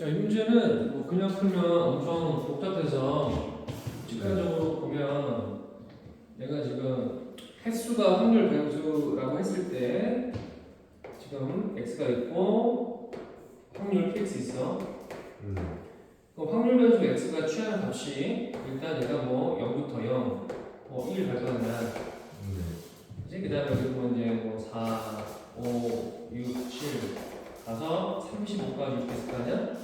야, 이 문제는 뭐 그냥 풀면 엄청 복잡해서 직관적으로 보면 얘가 지금 횟수가 확률 배수라고 했을 때 지금 x가 있고 확률 px 있어. 음. 그 확률 변수 x가 취하는 값이 일단 얘가 뭐 0부터 0, 뭐1 발표한다. 네. 이제 그 다음에 여기 보면 이제 뭐 4, 5, 6, 7 가서 35까지 이렇게 있을 거 아니야? 네.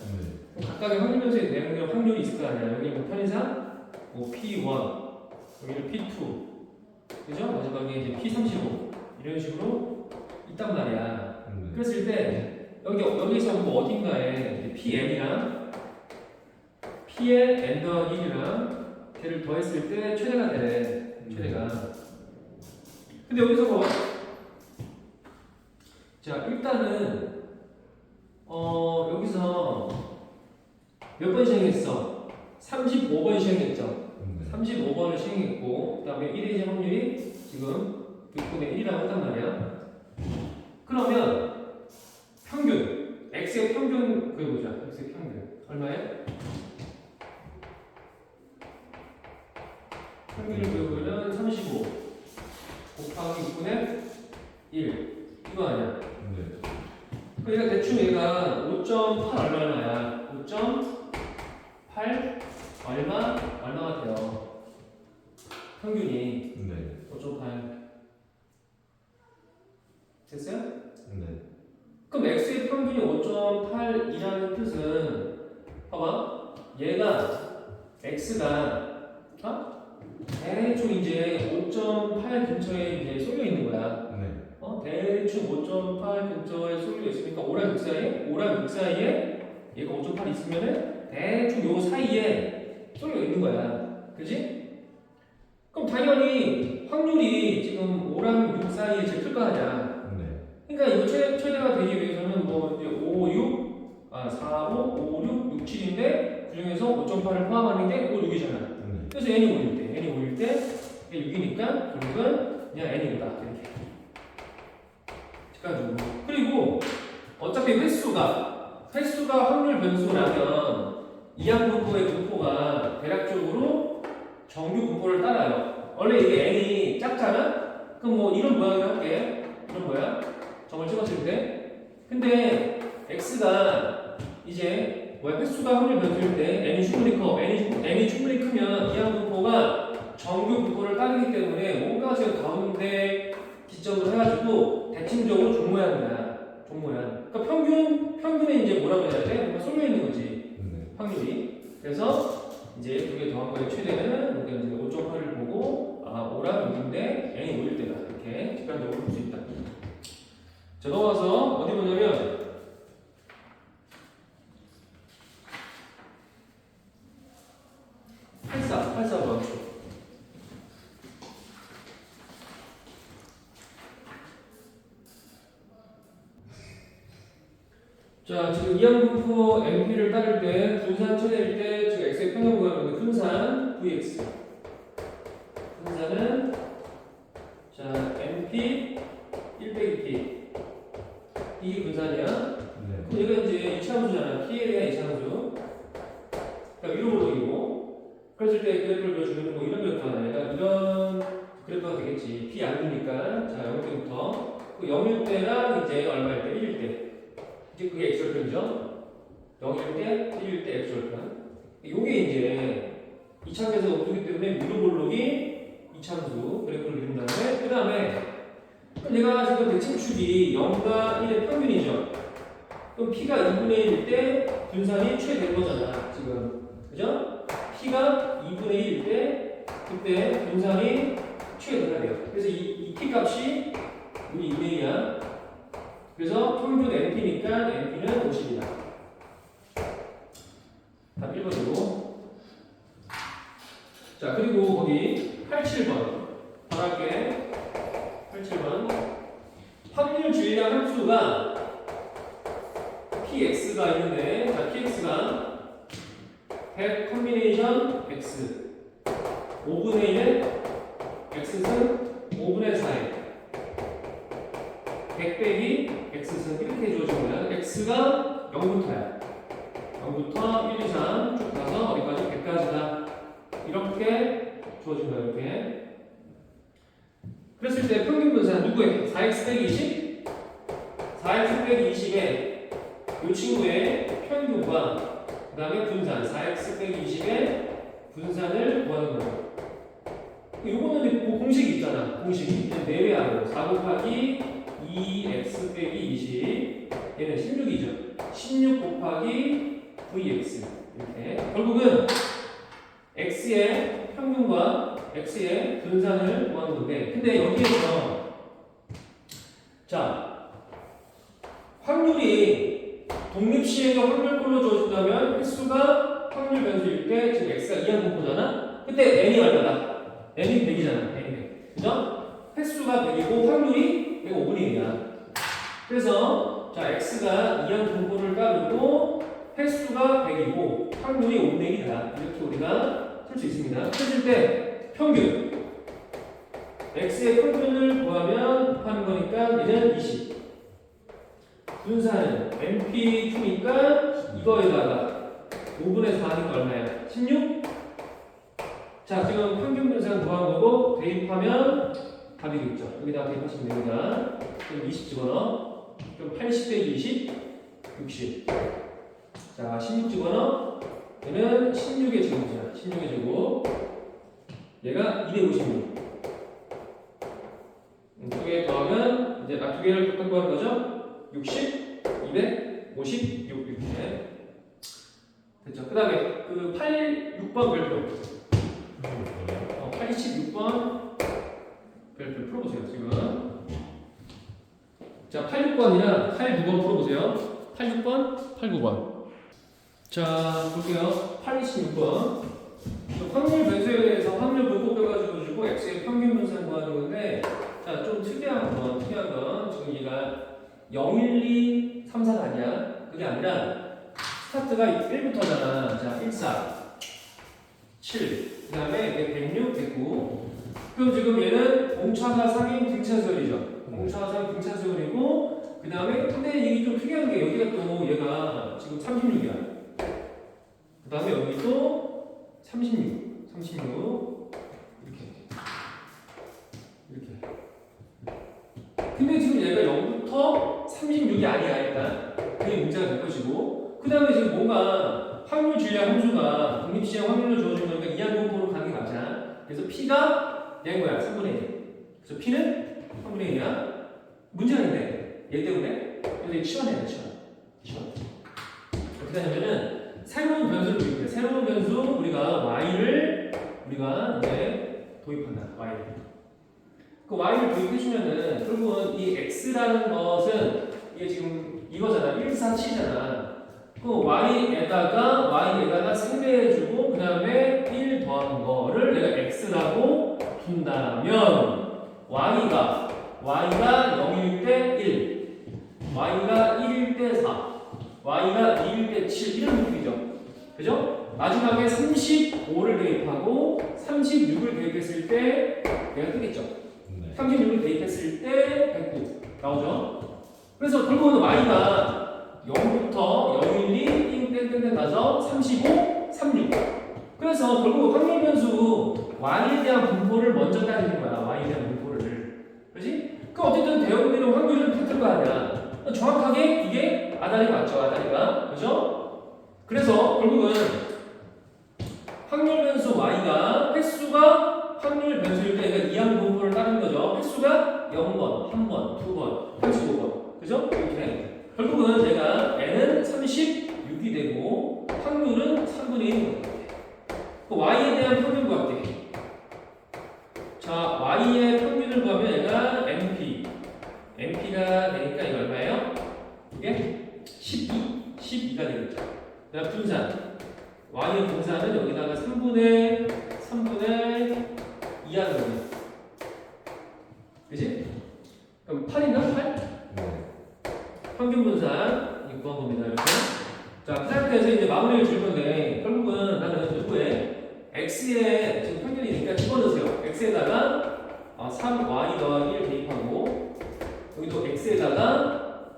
그럼 각각의 확률 변수의 내용별 확률이 있을 거 아니야. 여기 뭐 편의상 뭐 P1, 여기는 P2, 그죠? 마지막에 이제 P35 이런 식으로 있단 말이야. 네. 그랬을 때 여기 여기서 뭐 어딘가에 PN이랑 P의 N 더하기 1이랑 걔를 더했을 때 최대가 되네. 최대가. 근데 여기서 뭐? 자 일단은 어 여기서 몇 번 시행했어? 35번 시행했죠. 네. 35번을 시행했고 그 다음에 1의 확률이 지금 6분의 1이라고 했단 말이야. 그러면 평균 x의 평균 그려보자. x의 평균 얼마야? 평균을 그려보면 35 곱하기 6분의 1 이거 아니야. 네. 그러니까 대충 얘가 5.8 얼마 얼마야? 5.8 얼마 얼마가 돼요? 평균이 네. 5.8 됐어요? 네. 그럼 x의 평균이 5.8이라는 뜻은 봐봐 얘가 x가 어? 대충 이제 5.8 근처에 이제 쏠려 있는 거야. 대충 5.8 근처에 쏠려 있으니까 5랑 6 사이에 5랑 6 사이에 얘가 5.8 있으면은 대충 요 사이에 쏠려 있는 거야. 그지? 그럼 당연히 확률이 지금 5랑 6 사이에 제일 클 거 아니야. 네. 그러니까 이거 최, 최대가 되기 위해서는 뭐 이제 5, 6, 아 4, 5, 5, 6, 6, 7인데 그 중에서 5.8을 포함하는 게 5, 6이잖아. 네. 그래서 n이 5일 때, n이 5일 때 이게 6이니까 결국은 그냥 n이 5다 이렇게. 직관적으로. 그리고 어차피 횟수가 횟수가 확률 변수라면 이항분포의 분포가 대략적으로 정규 분포를 따라요. 원래 이게 n이 작잖아? 그럼 뭐 이런 모양으로 할게. 이런 모양. 점을 찍었을 때. 근데 x가 이제 뭐야 횟수가 확률 변수일 때 n이 충분히 커. n이, n이 충분히 크면 이항분포가 정규 분포를 따르기 때문에 뭔가 지금 가운데 기점으로 해가지고 대칭적으로 종 모양이야. 종 모양. 그러니까 평균 평균에 이제 뭐라고 해야 돼? 뭔가 쏠려 있는 거지. 네. 확률이. 그래서 이제 두 개 더한 거의 최대는 우리가 이제 5.8을 보고 아 5랑 6인데 n이 5일 때다 이렇게 직관적으로 볼 수 있다. 자 넘어가서 어디 보냐면 팔사 팔사 번. 자, 지금 이항분포 MP를 따를 때 분산 최대일 때 지금 x의 평균 구하는 분산 VX. 분산은 자 MP 1 빼기 P. 이게 분산이야. 네. 그럼 얘가 이제 이차함수잖아. P에 대한 이차함수. 그러니까 위로 올라기고. 그랬을 때 그래프를 그려주면 뭐 이런 그래프가 얘가 이런 그래프가 되겠지. P 양이니까 자 0 때부터 그 0일 때랑 이제 얼마일 때 1일 때. 그게 x절편이죠. 0일 때, 1일 때 x절편. 요게 이제 이차함에서 없기 때문에 미로볼록이 이차함수 그래프를 그린 다음에 그 다음에 얘가 지금 대칭축이 0과 1의 평균이죠. 그럼 p가 2분의 1일 때 분산이 최된 거잖아 지금 그죠? p가 2분의 1일 때 그때 분산이 최대가 돼요. 그래서 이, 이 p 값이 우리 2분의 1이야. 그래서 평균 NP니까 NP는 50이다. 답 1번이고. 자, 그리고 거기 87번. 바로 할게. 87번. 확률 주의량 함수가 px가 있는데, 자, px가 100 컨비네이션 x. 5분의 1의 x승 5분의 4에 100 빼기 x승 이렇게 주어진 거야. x가 0부터야. 0부터 1, 2, 3 쭉 가서 어디까지? 100까지다. 이렇게 주어진 거예요, 이렇게. 그랬을 때 평균 분산 누구의? 4x 빼기 20? 4x 빼기 20의 이 친구의 평균과 그 다음에 분산 4x 빼기 20의 구하는 거예요. 이거는 뭐 공식이 있잖아. 공식이 내외하고 4 곱하기 2x 빼기 20 얘는 16이죠. 16 곱하기 vx 이렇게 결국은 x의 평균과 x의 분산을 구하는 건데 근데 여기에서 자 확률이 독립 시에도 확률꼴로 주어진다면 횟수가 확률 변수일 때 지금 x가 2한 공포잖아 그때 n이 얼마다? n이 100이잖아 n이 100 그죠? 횟수가 100이고 확률이 105분의 1이야 그래서 자 x가 2한 분포를 따르고 횟수가 100이고 확률이 5분의 1이다 이렇게 우리가 쓸 수 있습니다 했을 때 평균 x의 평균을 구하면 하는 거니까 얘는 20 분산은 NP2니까 이거에다가 5분의 4니까 얼마야? 16? 자 지금 평균 분산 구한 거고 대입하면 답이 되겠죠 여기다가 대입하시면 됩니다 그럼 20 집어넣어 그럼 80 빼기 20 60 자, 16 집어넣어. 얘는 16의 제곱이잖아. 16의 제곱. 얘가 256. 음, 두개 더하면 이제 아, 두 개를 곱하는 거죠? 60, 200, 56 이렇게. 됐죠? 그 다음에 그 8, 6번 별표. 어, 86번 별표 풀어보세요, 지금. 자, 8, 6번이랑 8, 9번 풀어보세요. 8, 6번, 8, 9번. 자, 볼게요. 86번. 확률 변수에 대해서 확률 분포 빼가지고 주고 x의 평균 분산 구하는 건데, 자, 좀 특이한 건, 특이한 건, 지금 얘가 0, 1, 2, 3, 4가 아니야. 그게 아니라, 스타트가 1부터잖아. 자, 1, 4, 7. 그 다음에 이게 106, 109. 그럼 지금 얘는 공차가 상인 등차수열이죠. 공차가 상인 등차수열이고, 그 다음에, 근데 이게 좀 특이한 게 여기가 또 얘가 지금 36이야. 그 다음에 여기 또 36, 36 이렇게 이렇게. 근데 지금 얘가 0부터 36이 아니야 일단 그게 문제가 될 것이고 그 다음에 지금 뭔가 확률 줄량 함수가 독립시장 확률로 주어진 거니까 이항 공포로 가는 게 맞아. 그래서 P가 얘인 거야 3분의 1. 그래서 P는 3분의 1이야. 문제가 있네. 얘 때문에. 그래서 이거 치환해야 돼 치환. 치환. 어떻게 하냐면은 새로운 변수를 도입해. 새로운 변수 우리가 y를 우리가 이제 도입한다. y를. 그 y를 도입해주면은 결국은 이 x라는 것은 이게 지금 이거잖아. 1, 4, 7이잖아. 그 y에다가 y에다가 세배해주고 그 다음에 1 더한 거를 내가 x라고 둔다면 y가 y가 0일 때 1, y가 1일 때 4. y가 2일 때 7 이런 느낌이죠. 그죠? 마지막에 35를 대입하고 36을 대입했을 때 내가 뜨겠죠. 네. 36을 대입했을 때 109 나오죠. 그래서 결국은 y가 0부터 0, 1, 2, 땡땡땡 가서 35, 36. 그래서 결국 확률 변수 y에 대한 분포를 먼저 따지는 거야. y에 대한 분포를. 그렇지? 그 어쨌든 대형되는 확률은 같을 거 아니야. 정확하게 이게 아다리 맞죠, 아다리가. 그죠? 그래서 결국은 확률 변수 y가 횟수가 확률 변수일 때 그러니까 이항 분포를 따르는 거죠. 횟수가 0번, 1번, 2번, 35번. 그죠? 이렇게. 결국은 내가 n은 36이 되고 확률은 3분의 1인 거예요. 그 y에 대한 평균 구할게. 자, y의 평균을 구하면 얘가 np. np가 되니까 이거 얼마예요? 이게 12, 12가 되겠죠. 그다음 분산. y의 분산은 여기다가 3분의 3분의 2 하는 거예요. 그지? 그럼 8인가? 8? 네. 이거 구한 겁니다. 이렇게. 자, 그 상태에서 이제 마무리를 줄 건데 결국은 나는 누구에 x의 지금 평균이니까 집어넣으세요. x에다가 아, 3y 더하기 1 대입하고 여기도 x에다가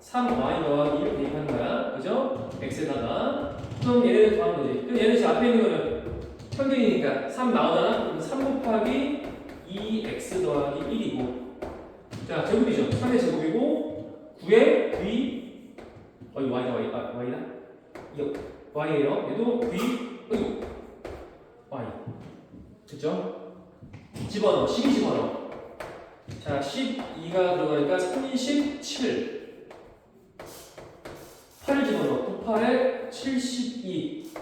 3y 더하기 1 대입하는 거야. 그죠? x에다가. 그럼 얘네들 더하는 거지. 그럼 얘네 지금 앞에 있는 거는 평균이니까 3 나오잖아? 그럼 3 곱하기 2x 더하기 1이고. 자, 제곱이죠. 3의 제곱이고, 9의 v, 어, 이거 y다, y, 아, y다? 이거 y예요. 얘도 v, 어이구, y. 됐죠? 집어넣어. 12 집어넣어. 자, 12가 들어가니까 37. 8 집어넣어. 9, 8에 72.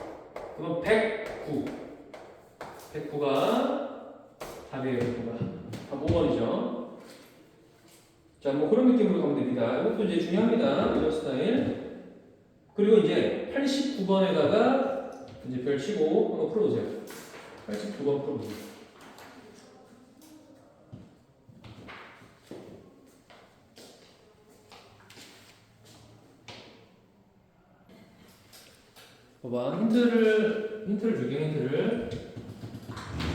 그러면 109. 109가 답이에요, 109가. 답 5번이죠. 자, 뭐 그런 느낌으로 가면 됩니다. 이것도 이제 중요합니다. 이런 스타일. 그리고 이제 89번에다가 이제 별 치고 한번 풀어보세요. 89번 풀어보세요. 봐봐 힌트를 힌트를 줄게 힌트를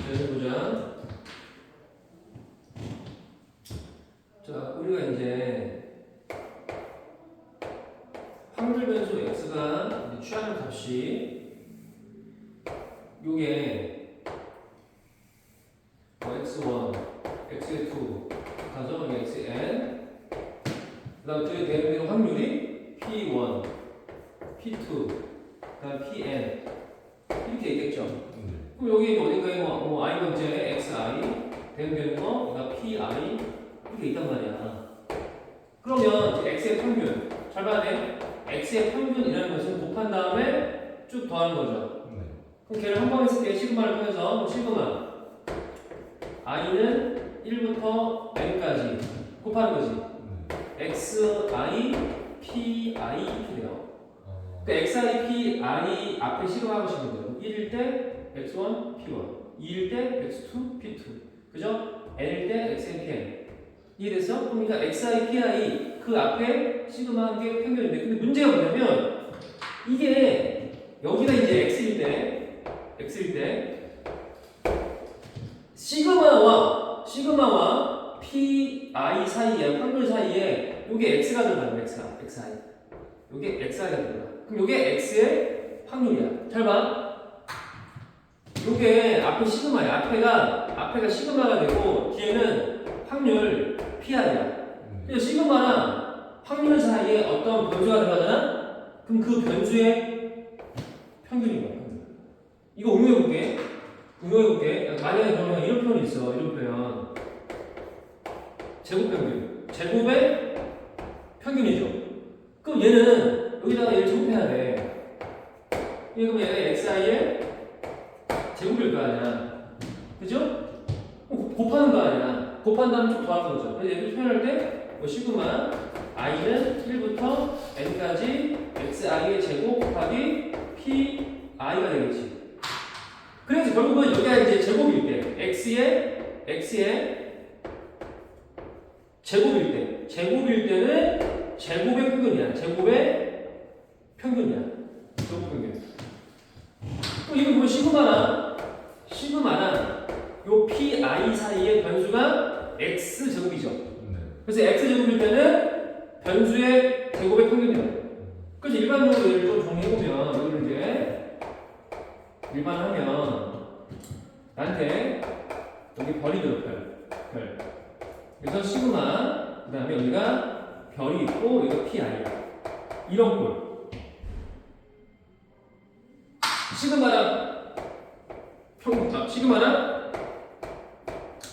여기서 보자 자 우리가 이제 확률 변수 x가 이제 값이 요게 뭐 x1, x2 가정은 xn 그 다음 그 대응되는 확률이 p1, p2 그다음 pn 이렇게 있겠죠. 네. 그럼 여기 어딘가에 뭐, 뭐 i 번째 xi 대응되는 거, 그다음 pi 이렇게 있단 말이야. 그러면 x의 평균 잘 봐야 돼. X의 평균이라는 것은 곱한 다음에 쭉 더하는 거죠. 네. 그럼 걔를 한 번에 쓸게 시그마를 뭐 시그마 i는 1부터 n까지 곱하는 거지. 네. xi pi 이렇게 돼요. 아, 그 xi, pi 앞에 시그마 하시면 돼요. 1일 때 x1, p1, 2일 때 x2, p2. 그죠? n일 때 xn, pn. 이해됐어? 그러니까 xi, pi 그 앞에 시그마 한게 평균인데 근데 문제가 뭐냐면 이게 여기가 이제 x일 때 x일 때 시그마와 시그마와 pi 사이에 확률 사이에 이게 x가 들어가요 x가 xi 이게xi가 들어가. 그럼 이게 x의 확률이야. 잘 봐. 이게 앞에 시그마야. 앞에가 앞에가 시그마가 되고 뒤에는 확률 pi야 네. 근데 시그마랑 확률 사이에 어떤 변수가 들어가잖아? 그럼 그 변수의 평균인 거야. 이거 응용해 볼게. 응용해 볼게. 만약에 그러면 이런 표현이 있어. 이런 표현. 제곱 평균. 제곱의 평균이죠. 그럼 얘는 여기다가 얘를 제곱해야 돼. 얘 그럼 얘가 xi의 제곱일 거 아니야. 그죠? 어, 곱하는 거 아니야. 곱한 다음에 쭉 더하는 거죠. 그래서 얘를 표현할 때, 뭐 시그마 i는 1부터 n까지 xi의 제곱 곱하기 pi가 되겠지. 그래서 결국은 여기가 이제 제곱일 때, x의 x의 제곱일 때, 제곱일 때는 제곱의 평균이야. 제곱의 평균이야. 제곱 평균. 또 이거 보면 시그마랑 시그마랑 요 pi 사이의 변수가 x 제곱이죠. 네. 그래서 x 제곱일 때는 변수의 제곱의 평균이에요. 그래서 일반적으로 얘를 좀 정리해보면 여기를 이제 일반하면 나한테 여기 별이 들어 별. 별. 그래서 시그마 그 다음에 여기가 별이 있고 여기가 pi야. 이런 꼴. 시그마랑 평, 아, 시그마랑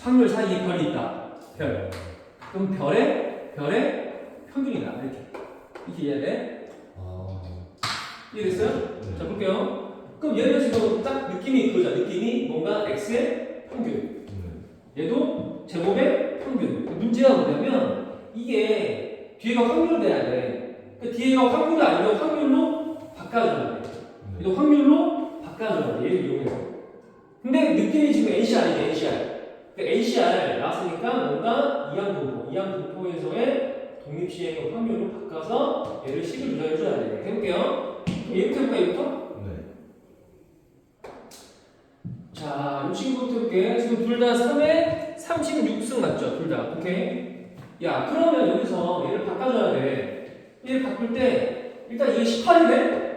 확률 사이에 별이 있다. 별. 그럼 별의 별의 평균이다. 이렇게 이렇게 이해해야 돼? 아, 이해됐어요? 네. 자 볼게요. 그럼 얘는 지금 딱 느낌이 그거죠. 느낌이 뭔가 x의 평균. 네. 얘도 제곱의 평균. 문제가 뭐냐면 이게 뒤에가 확률 돼야 돼. 그 뒤에가 확률이 아니면 확률로 바꿔줘야 돼. 네. 이거 확률로 바꿔줘야 돼. 얘를 이용해서. 근데 느낌이 지금 NCR이죠, NCR. 그 NCR 나왔으니까 뭔가 이항 분포, 이항 분포에서의 독립 시행의 확률로 바꿔서 얘를 식을 조절해 줘야 돼. 해볼게요. 그럼 얘부터 해볼까, 얘부터? 네. 자, 이 친구부터 해볼게. 지금 둘 다 3에 36승 맞죠? 둘 다. 오케이? 야, 그러면 여기서 얘를 바꿔줘야 돼. 얘를 바꿀 때 일단 이게 18이네?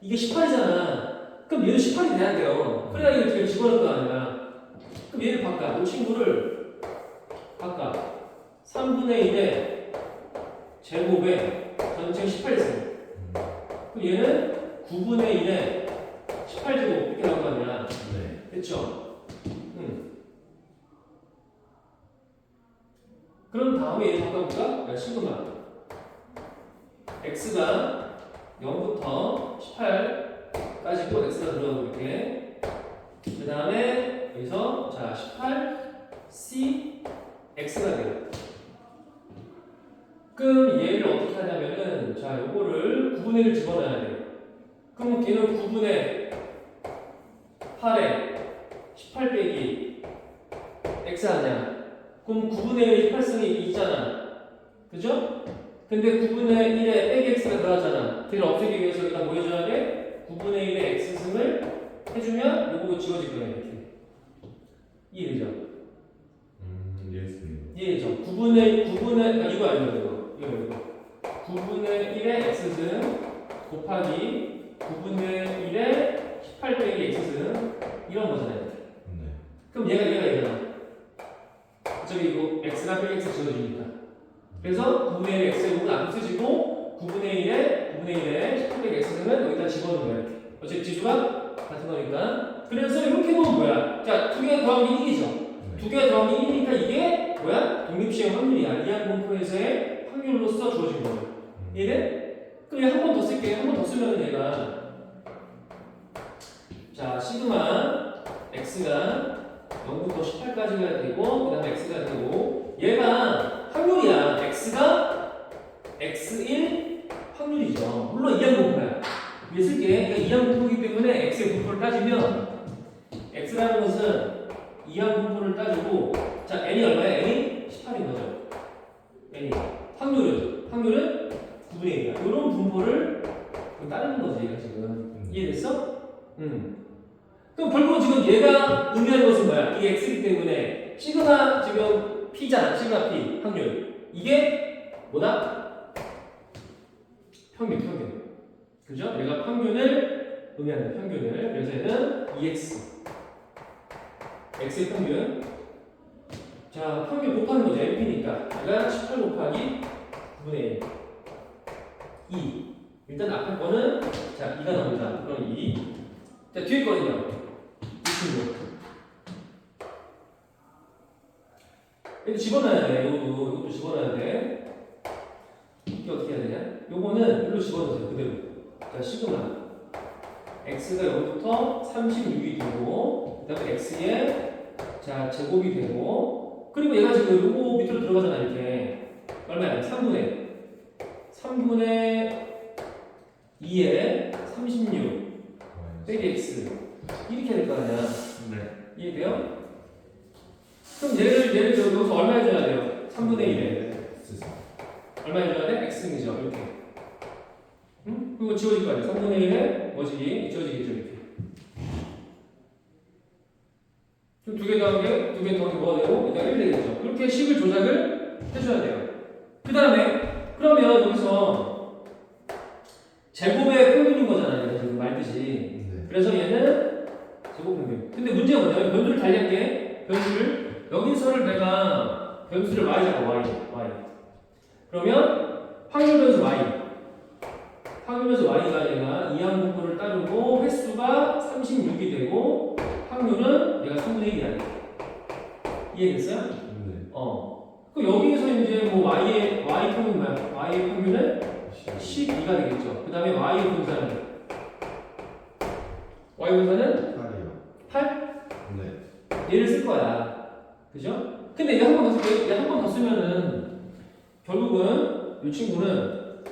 이게 18이잖아. 그럼 얘도 18이 돼야 돼요. 그래야 이거 뒤에 집어넣을 거 아니야. 그럼 얘를 바꿔. 이 친구를 바꿔. 3분의 1의 제곱에 전체 18이었어요. 그럼 얘는 9분의 1의 18제곱 이렇게 나올 거 아니야. 네. 됐죠? 응. 그럼 다음에 얘를 바꿔볼까? 야, 시그마. x가 0부터 18까지고 x가 들어가고 이렇게. 그 다음에 여기서 자 18 c x가 돼요. 그럼 얘를 어떻게 하냐면은 자 요거를 9분의 1을 집어넣어야 돼요. 그럼 걔는 9분의 8에 18 빼기 x 아니야. 그럼 9분의 1 18승이 있잖아. 그죠? 근데 9분의 1에 빼기 x가 들어가잖아. 걔를 없애기 위해서 일단 뭐 해줘야 돼? 9분의 1의 x승을 해주면 요거 지워질 거야 이렇게. 이해되죠? 음, 예스님. 이해되죠? 9분의 9분의 아, 이거 이 거 이거 9분의 1의 x승 곱하기 9분의 1의 18 빼기 x승 이런 거잖아요. 네. 그럼 얘가 얘가 얘잖아. 저기 이거 x랑 빼기 x 지워지니까. 그래서 9분의 1 x제곱은 안 쓰시고 9분의 1에 9분의 1에 18 빼기 x승은 여기다 집어넣는 거야. 이렇게. 어차피 지수가 같은 거니까. 그래서 이렇게 보면 뭐야? 자, 두 개 더하기 1이죠. 네. 두개 더하기 1이니까 이게 뭐야? 독립시행 확률이야. 이한 공포에서의 확률로서 주어진 거야. 음. 얘네? 그럼 얘 한 번 더 쓸게. 한 번 더 쓰면 얘가 자 시그마 x가 0부터 18까지가 되고 그 다음에 x가 되고 얘가 확률이야. x가 x1 확률이죠. 물론 이한 공포야. 위에 쓸게. 그러니까 이한 공포이기 때문에 x의 공포를 따지면 x라는 것은 이한 공포를 따지고 자 n이 얼마야? n이 18인 거죠. n이 확률은 확률은 9분의 1이야. 이런 분포를 따르는 거지 얘가 지금. 음. 이해됐어? 음. 그럼 결국은 지금 얘가 의미하는 것은 뭐야? 이 x이기 때문에 시그마 지금 p잖아. 시그마 p 확률. 이게 뭐다? 평균, 평균. 그죠? 얘가 평균을 의미하는 평균을. 그래서 얘는 2x. x의 평균. 자, 평균 곱하는 거죠. np니까. 얘가 18 곱하기 9분의 1. 2. 일단 앞에 거는 자 2가 나옵니다. 그럼 2. 자 뒤에 거는요. 이 친구. 이거 집어넣어야 돼. 이것도 이것도 집어넣어야 돼. 이게 어떻게 해야 되냐? 요거는 일로 집어넣으세요. 그대로. 자 시그마. x가 0부터 36이 되고 그 다음에 x의 자 제곱이 되고 그리고 얘가 지금 요거 밑으로 들어가잖아 이렇게 얼마야? 3분의 3분의 2에 36 빼기 x 이렇게 될 거 아니야 네. 이해돼요? 그럼 얘를 예를 들어 여기서 얼마 해줘야 돼요? 3분의 1에 쓰세요. 얼마 해줘야 돼? x승이죠 이렇게 응? 그리고 지워질 거 아니야 3분의 1에 뭐지? 지워지겠죠 이렇게 그럼 두개 더한 게, 두개 더한 게 뭐가 되고? 일단 1 되겠죠 이렇게 식을 조작을 해줘야 돼요 그 다음에 그러면 여기서 제곱의 평균인 거잖아요 지금 말듯이 네. 그래서 얘는 제곱 평균. 근데 문제가 뭐냐면 변수를 달리할게. 변수를 여기서를 내가 변수를 y 잡아 y y. 그러면 확률 변수 y. 확률 변수 y가 얘가 이항 분포를 따르고 횟수가 36이 되고 확률은 얘가 3분의 1이 아니야. 이해됐어요? 네. 어. 그 여기에서 이제 뭐 y의 y 평균 뭐야? y의 평균은 12가 되겠죠. 그 다음에 y 분산은 y 분산은 팔이요. 8 네. 얘를 쓸 거야. 그죠? 근데 얘 한 번더 쓸게. 얘한 번 더 쓰면은 결국은 이 친구는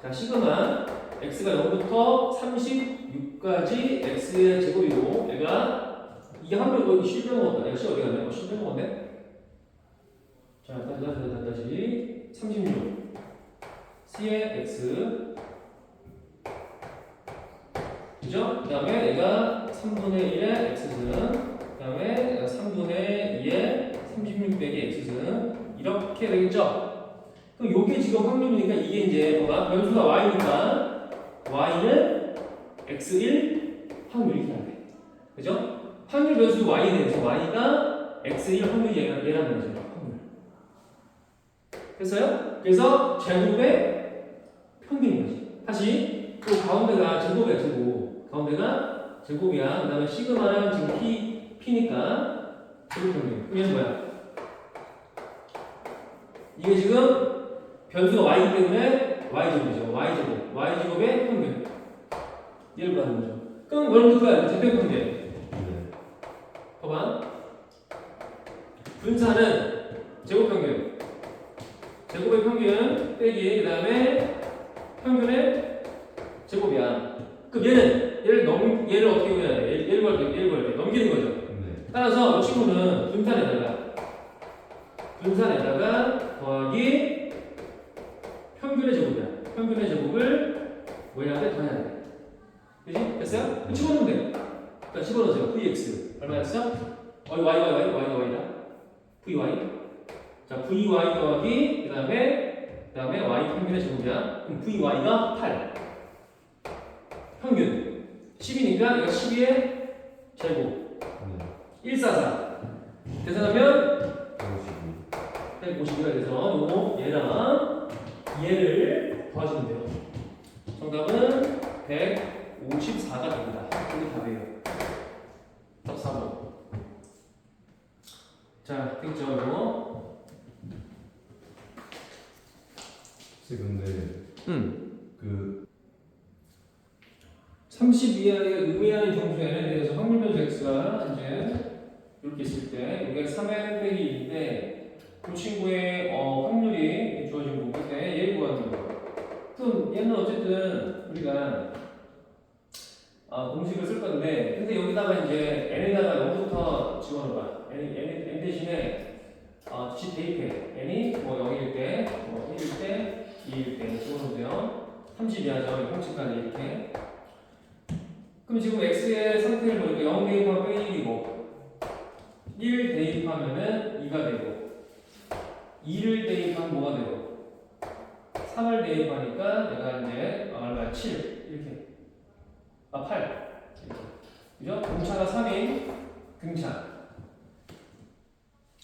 자 시그마 x가 0부터 36까지 x의 제곱이고 얘가 이게 한번 이거 실 빼먹었다. 얘가 실 어디 갔네? 어, 실 빼먹었네. 자 다시 다시 다시 다시 36 c의 x 그죠? 그 다음에 얘가 3분의 1의 x승 그 다음에 3분의 2의 36 빼기 x승 이렇게 되겠죠? 그럼 요게 지금 확률이니까 이게 이제 뭐가 변수가 y니까 y는 x1 확률이 돼야 돼. 그죠? 확률 변수 y에 대해서 y가 x1 확률이 얘라- 얘라는 거죠. 확률. 됐어요? 그래서 제곱의 평균인 거지. 다시 또 가운데가 제곱이야 제곱. 가운데가 제곱이야. 그 다음에 시그마랑 지금 p p니까 제곱 평균. 얘는 뭐야? 이게 지금 변수가 y이기 때문에 y제곱이죠. y제곱. y제곱의 평균. 얘를 구하는 거죠. 그럼 여러분들 그거야. 제곱 평균. 네. 봐봐. 분사는 제곱 평균. 제곱의 평균 빼기 그 다음에 평균의 제곱이야. 그럼 얘는 얘를 넘 얘를 어떻게 구해야 돼? 얘를 얘를 구할 때 얘를 구할 때 넘기는 거죠. 네. 따라서 이 친구는 분산에다가 분산에다가 더하기 평균의 제곱이야. 평균의 제곱을 뭐 해야 돼? 더해야 돼. 그지? 됐어요? 그럼 집어넣으면 돼. 그러니까 집어넣으세요. vx 얼마였어? 어, y y y y y다. vy. 자, vy 더하기 그다음에 그다음에 y 평균의 제곱이야. 그럼 vy가 8. 평균 10이니까 이거 12의 제곱. 네. 144 계산하면 152. 152가 돼서 요거 얘랑 얘를 더하시면 돼요 정답은 154가 됩니다 이게 답이에요 답 4번 자 됐죠 이거 선생님 근데 응. 그 30 이하의 의미하는 정수 n에 대해서 확률 변수 x가 이제 이렇게 있을 때 이게 3n 빼기 2인데 그 친구의 어, 확률이 주어진 거기 때문에 얘를 구하는 거예요. 그럼 얘는 어쨌든 우리가 아, 공식을 쓸 건데 근데 여기다가 이제 n에다가 0부터 집어넣어봐. n, n, n 대신에 어, 집 대입해. n이 뭐 0일 때, 뭐 1일 때, 2일 때 집어넣으세요. 30 이하죠. 0층까지 이렇게. 그럼 지금 x의 상태를 보니까 0 대입하면 빼기 1이고 1 대입하면은 2가 되고 2를 대입하면 뭐가 되고? 3을 대입하니까 내가 이제 아, 얼마야. 7 이렇게. 아 8 이렇게. 그죠? 공차가 3인 등차.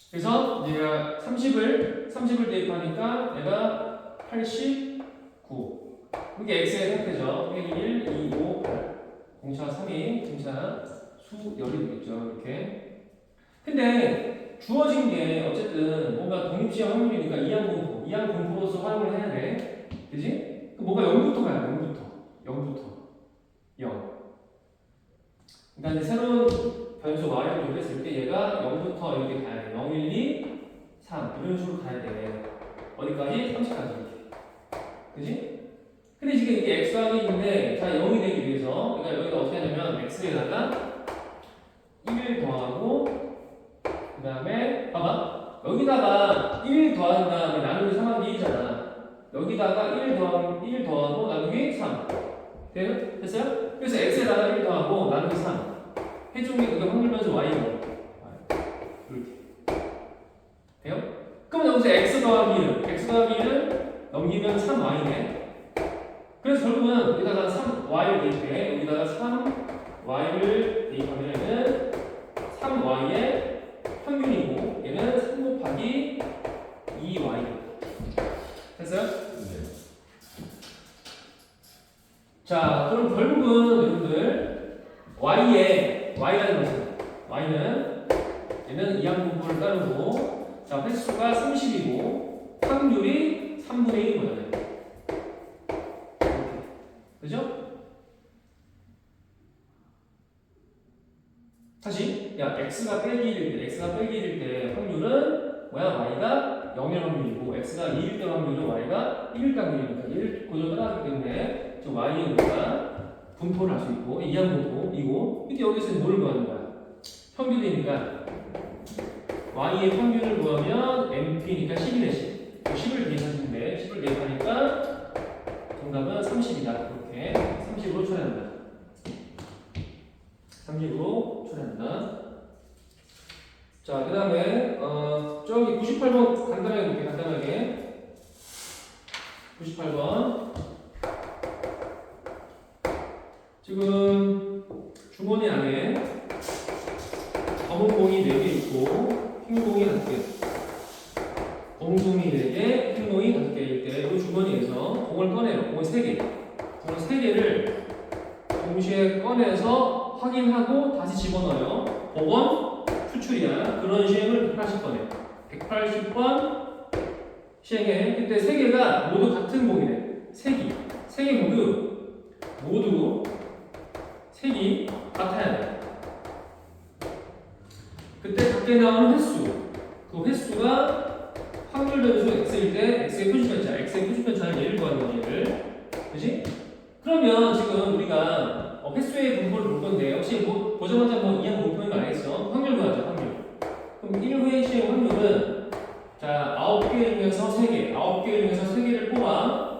그래서 내가 30을 30을 대입하니까 내가 89 이게 x의 상태죠. 빼기 1, 2, 5, 8 공차 3인 등차 수 열이 되겠죠. 이렇게 근데 주어진 게 어쨌든 뭔가 독립시험 확률이니까 이항공포 이항공포로서 활용을 해야 돼. 그지? 그 뭔가 0부터 가야 돼 0부터. 0부터. 0 그러니까 이제 새로운 변수 y를 조했을 때 얘가 0부터 이렇게 가야 돼. 0, 1, 2, 3 이런 식으로 가야 돼. 어디까지? 30까지 이렇게. 그지? 근데 지금 이게 x가 있는데 자 0이 되기 위해서 그러니까 여기다 어떻게 하냐면 x에다가 1 더하고 그 다음에 봐봐. 여기다가 1 더한 다음에 나누기 3하기 1이잖아. 여기다가 1 더하고 1 더하고 나누기 3 돼요? 됐어요? 그래서 x에다가 1 더하고 나누기 3 해준 게 그게 확률 변수 y고. 이렇게 돼요? 그럼 여기서 x 더하기 1 x 더하기 1은 넘기면 3y네. 그래서 결국은 여기다가 3y를 대입해. 여기다가 3y를 대입하면은 3y의 평균이고 얘는 3 곱하기 2y 됐어요? 네. 자 그럼 결국은 여러분들 y의 y라는 것은 y는 얘는 이항 분포를 따르고 자 횟수가 30이고 확률이 3분의 1인 거잖아요 이렇게. 그죠? 다시 야 x가 빼기 1일 때 x가 빼기 1일 때 확률은 뭐야? y가 0일 확률이고 x가 2일 때 확률은 y가 1일 확률이니까 얘를 고정 따라하기 때문에 저 y의 우리가 분포를 할 수 있고 이항 분포이고. 이때 여기서 뭘 구하는 거야? 평균이니까 y의 평균을 구하면 mp니까 10이네 10 10을 대입하시는데 10을 대입하니까 정답은 30이다. 이렇게 30으로 처리한다. 30으로 처리한다 자 그 다음에 어 저기 98번 간단하게 볼게요 간단하게 98번. 지금 주머니 안에 검은 공이 4개 있고 흰 공이 1개. 검은 공이 4개, 흰 공이 5개일 때 이 주머니에서 공을 꺼내요. 공을 3개. 공을 3개를 동시에 꺼내서 확인하고 다시 집어넣어요. 5번 추출이야. 그런 시행을 180번에. 180번 시행해. 그때 세 개가 모두 같은 공이네. 색이. 세 개 모두 모두 색이 같아야 돼. 그때 밖에 나오는 횟수. 그 횟수가 확률 변수 x일 때 x의 표시편차, x의 표시편차를 예를 구하는 거지, 얘를. 그지? 그러면 지금 우리가 어, 횟수의 분포를 볼 건데 혹시 뭐 보자마자 뭐 이항 분포인 거 알겠어? 확률 구하자, 확률. 그럼 1회 시행 확률은 자, 9개 중에서 3개, 9개 중에서 3개를 뽑아.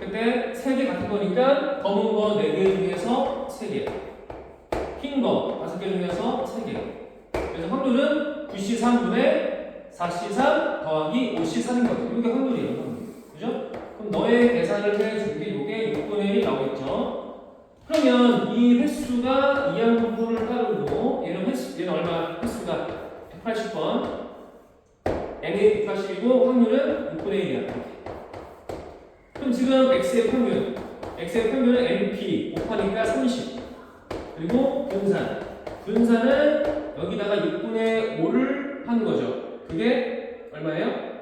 그때 3개 같은 거니까 검은 거 4개 중에서 3개. 흰 거 5개 중에서 3개. 그래서 확률은 9C 3분의 4C 3 더하기 5C 3인 거죠. 이게 확률이에요, 확률. 그죠? 그럼 너의 계산을 해줄게. 이게 6분의 1이 나오겠죠? 그러면 이 횟수가 이항 분포를 따르고 얘는 횟수, 얘는 얼마? 횟수가 180번. n이 180이고 확률은 6분의 1이야. 그럼 지금 x의 평균, x의 평균은 np 곱하니까 30. 그리고 분산, 분산은 여기다가 6분의 5를 한 거죠. 그게 얼마예요?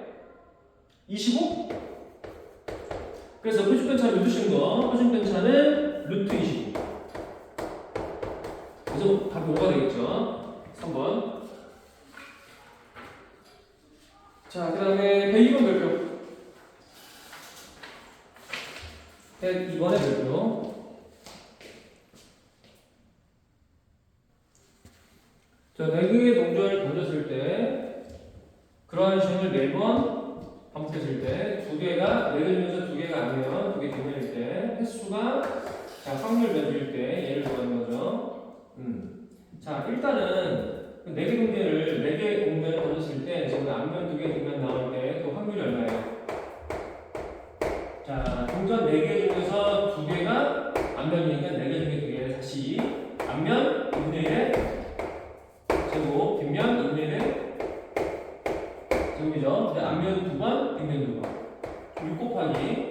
25? 그래서 표준편차 루트신 거, 표준편차는 루트 25. 그래서 답이 5가 되겠죠. 3번. 자, 그 다음에 102번 별표. 102번의 별표. 자, 네 개의 동전을 던졌을 때, 그러한 시험을 4번 반복했을 때, 두 개가, 네개 중에서 두 개가 아니면, 두개 대면일 때, 횟수가, 자, 확률 변수일 때, 얘를 구하는 거죠. 음. 자, 일단은, 네개 동전을, 네개 동전을 던졌을 때, 지금 앞면 두 개, 뒷면 나올 때, 그 확률이 얼마예요? 자, 동전 4개 중에서 2개가 앞면이니까 4개 중에 2개 다시 앞면 2분의 1에 제곱, 뒷면 2분의 1에 제곱이죠. 근데 앞면 2번, 뒷면 2번 6 곱하기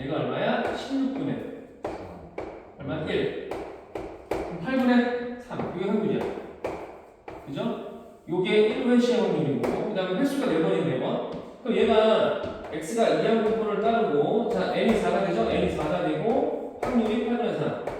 얘가 얼마야? 16분의 얼마? 1 그럼 8분의 3 이게 확률이야 그죠? 요게 1회 시행 확률이고 그 다음에 횟수가 4번이 4번 그럼 얘가 x가 이항 분포를 따르고 자 n이 4가 되죠? n이 4가 되고 확률이 8분의 3